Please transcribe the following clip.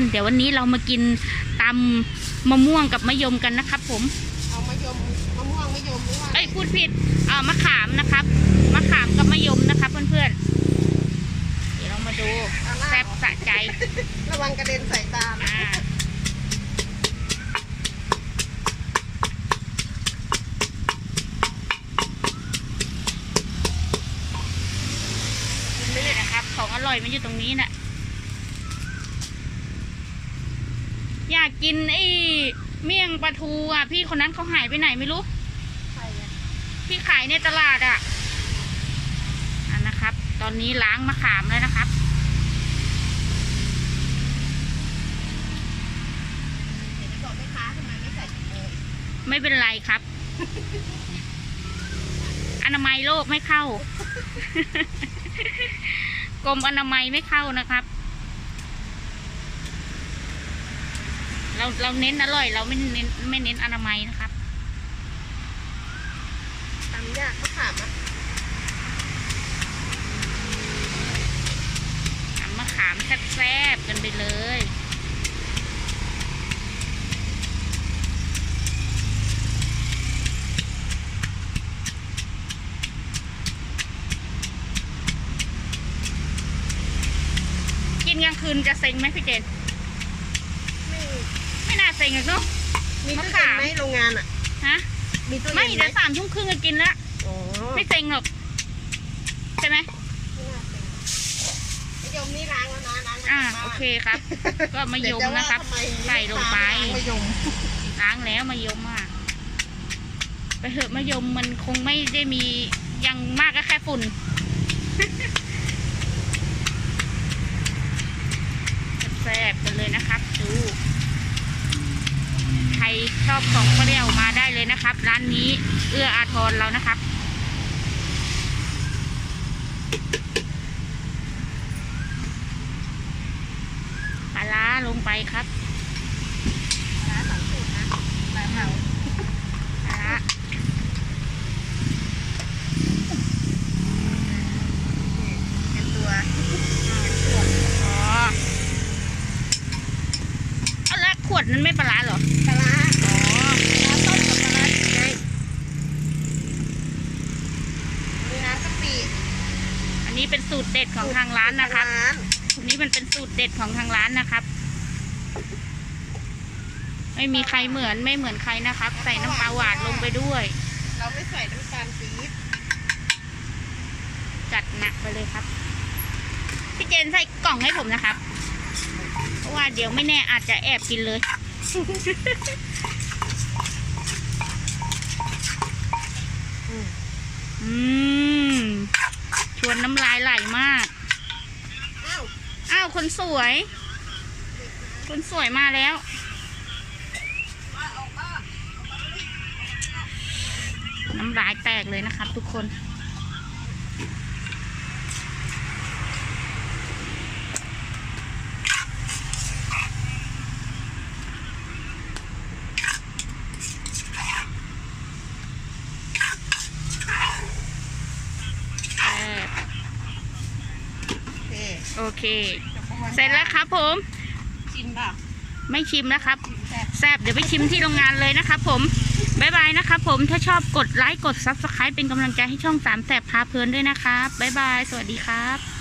นเดี๋ยววันนี้เรามากินตำมะม่วงกับมะยมกันนะครับ ผมเอามะยมมะม่วงมะยมหรือว่าเอ้ยพูดผิดเอ่ามะขามนะครับมะขามกับมะยมนะครับ เพื่อนๆเดี๋ยวเรามาดูแซ่บสะใจ ระวังกระเด็นใส่ตานะอ่านี่นะครับ ของอร่อยมันอยู่ตรงนี้น่ะ อยากกินไอ้เมี่ยงปลาทูอะ พี่คนนั้นเขาหายไปไหนไม่รู้ใส่อะที่ขายในตลาดอะอันนะครับ ตอนนี้ล้างมะขามแล้วนะครับ เดี๋ยวจะบอกแม่ค้าทำไมไม่ใส่ถุงมือไม่เป็นไรครับ อนามัยโลกไม่เข้า กรมอนามัยไม่เข้านะครับ เราเราเน้นอร่อย เราไม่เน้นไม่เน้นอนามัยนะครับตำยากเขาถามอะทำมะขามแซ่บๆกันไปเลยกินกลางคืนจะเซ็งไหมพี่เจนไม่ไม่ น่าเซ็งหรอกเนาะ มีตู้มะเย็ขานมไหมโรงงานอะ ฮะ มีตู้เย็นไม่ไหมเดี๋ยวสามทุ่มครึ่งก็กินละอ๋อไม่เซ็งหรอกใช่ไหมไม่น่าเป็นมะยมนี่ล้างแล้วนะล้างอ่ามาจากบ้านโอเคครับ ก็มะยเดี๋วมจว่านะครับทำไมใส่ลงไปล้างมะยมล้างแล้วมะยมอะไปเถอะมะยมมันคงไม่ได้มีอยังมากก็แค่ฝุ่น แซ่บๆกันเลยนะครับ ดู ใครช อบของเปรี้ยวมาได้เลยนะครับ ร้านนี้เอื้ออาทรเรานะครับ ปลาร้าลงไปครับร้าสองสูตรนะปลาเผาปลาร้าเป็นตัวเป็นตัวอ๋อเอาแล้วขวดนั้นไม่ปลาร้าเหรอปลาร้า อ๋อ ปลาต้มกับปลาร้าไงมีน้ำกะปิ อันนี้เป็น สูตรเด็ดของทางร้านนะครับนอันนี้มันเป็นสูตรเด็ดของทางร้านนะครับ ไม่มีใครเหมือนไม่เหมือนใครนะครับ ใส่น้ำปลาหวานลงไปด้วย เราไม่ใส่น้ำตาลปี๊บจัดหนักไปเลยครับ พี่เจนใส่กล่องให้ผมนะครับ เพราะว่าเดี๋ยวไม่แน่อาจจะแอบกินเลย อืม อืม ชวนน้ำลายไหลมาก อ้าว อ้าวคนสวย คนสวยมาแล้ว น้ำลายแตกเลยนะครับทุกคน แซ่บ โอเคโอเค เสร็จแล้วครับผม ชิมป่ะไม่ชิมนะครับชิมแซ่บแซบเดี๋ยวไปชิมที่โรงงานเลยนะครับผมบายบายนะครับผมถ้าชอบกดไลค์กด Subscribe เป็นกำลังใจให้ช่องสามแสบพาเพลินด้วยนะครับบายบาย สวัสดีครับ